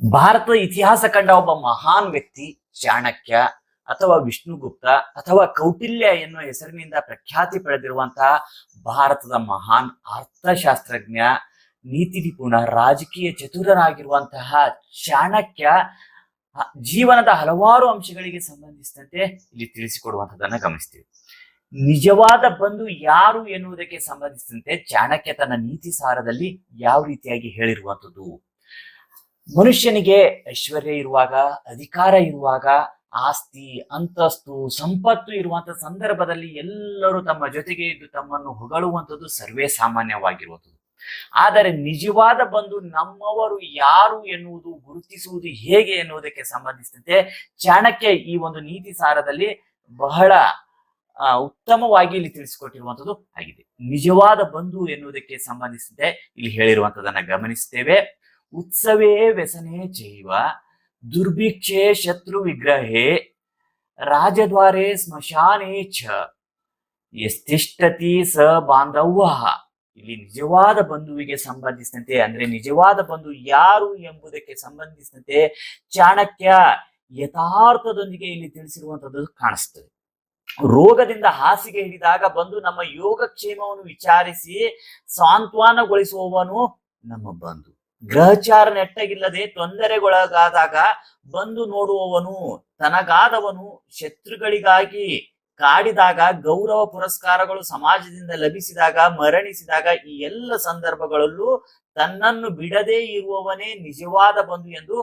ಭಾರತದ ಇತಿಹಾಸ ಕಂಡ ಒಬ್ಬ ಮಹಾನ್ ವ್ಯಕ್ತಿ ಚಾಣಕ್ಯ ಅಥವಾ ವಿಷ್ಣುಗುಪ್ತ ಅಥವಾ ಕೌಟಿಲ್ಯ ಎನ್ನುವ ಹೆಸರಿನಿಂದ ಪ್ರಖ್ಯಾತಿ ಪಡೆದಿರುವಂತಹ ಭಾರತದ ಮಹಾನ್ ಅರ್ಥಶಾಸ್ತ್ರಜ್ಞ ನೀತಿ ನಿಪುಣ ರಾಜಕೀಯ ಚತುರನಾಗಿರುವಂತಹ ಚಾಣಕ್ಯ ಜೀವನದ ಹಲವಾರು ಅಂಶಗಳಿಗೆ ಸಂಬಂಧಿಸಿದಂತೆ ಇಲ್ಲಿ ತಿಳಿಸಿಕೊಡುವಂತದನ್ನ ಗಮನಿಸ್ತೀವಿ. ನಿಜವಾದ ಬಂಧು ಯಾರು ಎನ್ನುವುದಕ್ಕೆ ಸಂಬಂಧಿಸಿದಂತೆ ಚಾಣಕ್ಯ ತನ್ನ ನೀತಿ ಸಾರದಲ್ಲಿ ಯಾವ ರೀತಿಯಾಗಿ ಹೇಳಿರುವಂಥದ್ದು? ಮನುಷ್ಯನಿಗೆ ಐಶ್ವರ್ಯ ಇರುವಾಗ, ಅಧಿಕಾರ ಇರುವಾಗ, ಆಸ್ತಿ, ಅಂತಸ್ತು, ಸಂಪತ್ತು ಇರುವಂತಹ ಸಂದರ್ಭದಲ್ಲಿ ಎಲ್ಲರೂ ತಮ್ಮ ಜೊತೆಗೆ ಇದ್ದು ತಮ್ಮನ್ನು ಹೊಗಳುವಂಥದ್ದು ಸರ್ವೇ ಸಾಮಾನ್ಯವಾಗಿರುವಂಥದ್ದು. ಆದರೆ ನಿಜವಾದ ಬಂಧು ನಮ್ಮವರು ಯಾರು ಎನ್ನುವುದು, ಗುರುತಿಸುವುದು ಹೇಗೆ ಎನ್ನುವುದಕ್ಕೆ ಸಂಬಂಧಿಸಿದಂತೆ ಚಾಣಕ್ಯ ಈ ಒಂದು ನೀತಿ ಸಾರದಲ್ಲಿ ಬಹಳ ಉತ್ತಮವಾಗಿ ಇಲ್ಲಿ ತಿಳಿಸಿಕೊಟ್ಟಿರುವಂಥದ್ದು ಆಗಿದೆ. ನಿಜವಾದ ಬಂಧು ಎನ್ನುವುದಕ್ಕೆ ಸಂಬಂಧಿಸಿದೆ ಇಲ್ಲಿ ಹೇಳಿರುವಂಥದ್ದನ್ನ ಗಮನಿಸ್ತೇವೆ. ಉತ್ಸವೇ ವ್ಯಸನೆ ಚೈವ ದುರ್ಭಿಕ್ಷೆ ಶತ್ರು ವಿಗ್ರಹೇ, ರಾಜದ್ವಾರೆ ಸ್ಮಶಾನೇ ಚ. ಎಸ್ತಿಷ್ಠತಿ ಸ ಬಾಂಧವ್ಯ ಇಲ್ಲಿ ನಿಜವಾದ ಬಂಧುವಿಗೆ ಸಂಬಂಧಿಸಿದಂತೆ, ಅಂದ್ರೆ ನಿಜವಾದ ಬಂಧು ಯಾರು ಎಂಬುದಕ್ಕೆ ಸಂಬಂಧಿಸಿದಂತೆ ಚಾಣಕ್ಯ ಯಥಾರ್ಥದೊಂದಿಗೆ ಇಲ್ಲಿ ತಿಳಿಸಿರುವಂತದ್ದು ಕಾಣಿಸ್ತದೆ. ರೋಗದಿಂದ ಹಾಸಿಗೆ ಹಿಡಿದಾಗ ಬಂದು ನಮ್ಮ ಯೋಗಕ್ಷೇಮವನ್ನು ವಿಚಾರಿಸಿ ಸಾಂತ್ವನಗೊಳಿಸುವವನು ನಮ್ಮ ಬಂಧು. ಗ್ರಹಚಾರ ನೆಟ್ಟಗಿಲ್ಲದೆ ತೊಂದರೆಗೊಳಗಾದಾಗ ಬಂದು ನೋಡುವವನು ತನಗಾದವನು ಶತ್ರುಗಳಿಗಾಗಿ ಕಾಡಿದಾಗ ಗೌರವ ಪುರಸ್ಕಾರಗಳು ಸಮಾಜದಿಂದ ಲಭಿಸಿದಾಗ ಮರಣಿಸಿದಾಗ ಈ ಎಲ್ಲ ಸಂದರ್ಭಗಳಲ್ಲೂ ತನ್ನನ್ನು ಬಿಡದೇ ಇರುವವನೇ ನಿಜವಾದ ಬಂಧು ಎಂದು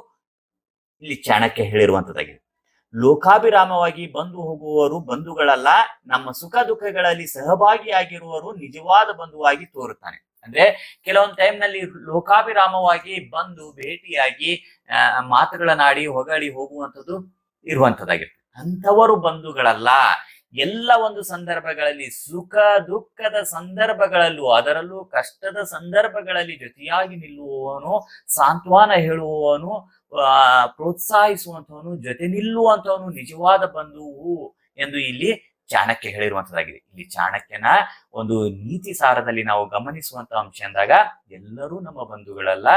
ಇಲ್ಲಿ ಚಾಣಕ್ಯ ಹೇಳಿರುವಂತದ್ದಾಗಿದೆ. ಲೋಕಾಭಿರಾಮವಾಗಿ ಬಂದು ಹೋಗುವವರು ಬಂಧುಗಳಲ್ಲ, ನಮ್ಮ ಸುಖ ದುಃಖಗಳಲ್ಲಿ ಸಹಭಾಗಿಯಾಗಿರುವವರು ನಿಜವಾದ ಬಂಧುವಾಗಿ ತೋರುತ್ತಾನೆ ಅಂದ್ರೆ ಕೆಲವೊಂದು ಟೈಮ್ನಲ್ಲಿ ಲೋಕಾಭಿರಾಮವಾಗಿ ಬಂದು ಭೇಟಿಯಾಗಿ ಮಾತುಗಳನ್ನಾಡಿ ಹೊಗಳಿ ಹೋಗುವಂಥದ್ದು ಇರುವಂತದ್ದಾಗಿರ್ತದೆ ಅಂಥವರು ಬಂಧುಗಳಲ್ಲ. ಎಲ್ಲ ಒಂದು ಸಂದರ್ಭಗಳಲ್ಲಿ ಸುಖ, ದುಃಖದ ಸಂದರ್ಭಗಳಲ್ಲೂ, ಅದರಲ್ಲೂ ಕಷ್ಟದ ಸಂದರ್ಭಗಳಲ್ಲಿ ಜೊತೆಯಾಗಿ ನಿಲ್ಲುವವನು, ಸಾಂತ್ವನ ಹೇಳುವವನು, ಆ ಪ್ರೋತ್ಸಾಹಿಸುವಂತವನು ಜೊತೆ ನಿಲ್ಲುವಂತವನು ನಿಜವಾದ ಬಂಧುವು ಎಂದು ಇಲ್ಲಿ ಚಾಣಕ್ಯ ಹೇಳಿರುವಂತದ್ದಾಗಿದೆ. ಇಲ್ಲಿ ಚಾಣಕ್ಯನ ಒಂದು ನೀತಿ ಸಾರದಲ್ಲಿ ನಾವು ಗಮನಿಸುವಂತ ಅಂಶ ಅಂದಾಗ ಎಲ್ಲರೂ ನಮ್ಮ ಬಂಧುಗಳಲ್ಲ,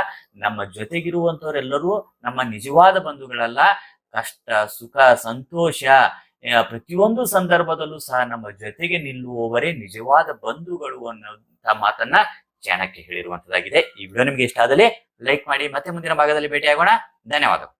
ನಮ್ಮ ಜೊತೆಗಿರುವಂತವರೆಲ್ಲರೂ ನಮ್ಮ ನಿಜವಾದ ಬಂಧುಗಳಲ್ಲ. ಕಷ್ಟ, ಸುಖ, ಸಂತೋಷ ಪ್ರತಿಯೊಂದು ಸಂದರ್ಭದಲ್ಲೂ ಸಹ ನಮ್ಮ ಜೊತೆಗೆ ನಿಲ್ಲುವವರೇ ನಿಜವಾದ ಬಂಧುಗಳು ಅನ್ನೋಂಥ ಮಾತನ್ನ ಚಾಣಕ್ಯ ಹೇಳಿರುವಂತದ್ದಾಗಿದೆ. ಈ ವಿಡಿಯೋ ನಿಮ್ಗೆ ಇಷ್ಟ ಆದಲ್ಲಿ ಲೈಕ್ ಮಾಡಿ, ಮತ್ತೆ ಮುಂದಿನ ಭಾಗದಲ್ಲಿ ಭೇಟಿಯಾಗೋಣ. ಧನ್ಯವಾದಗಳು.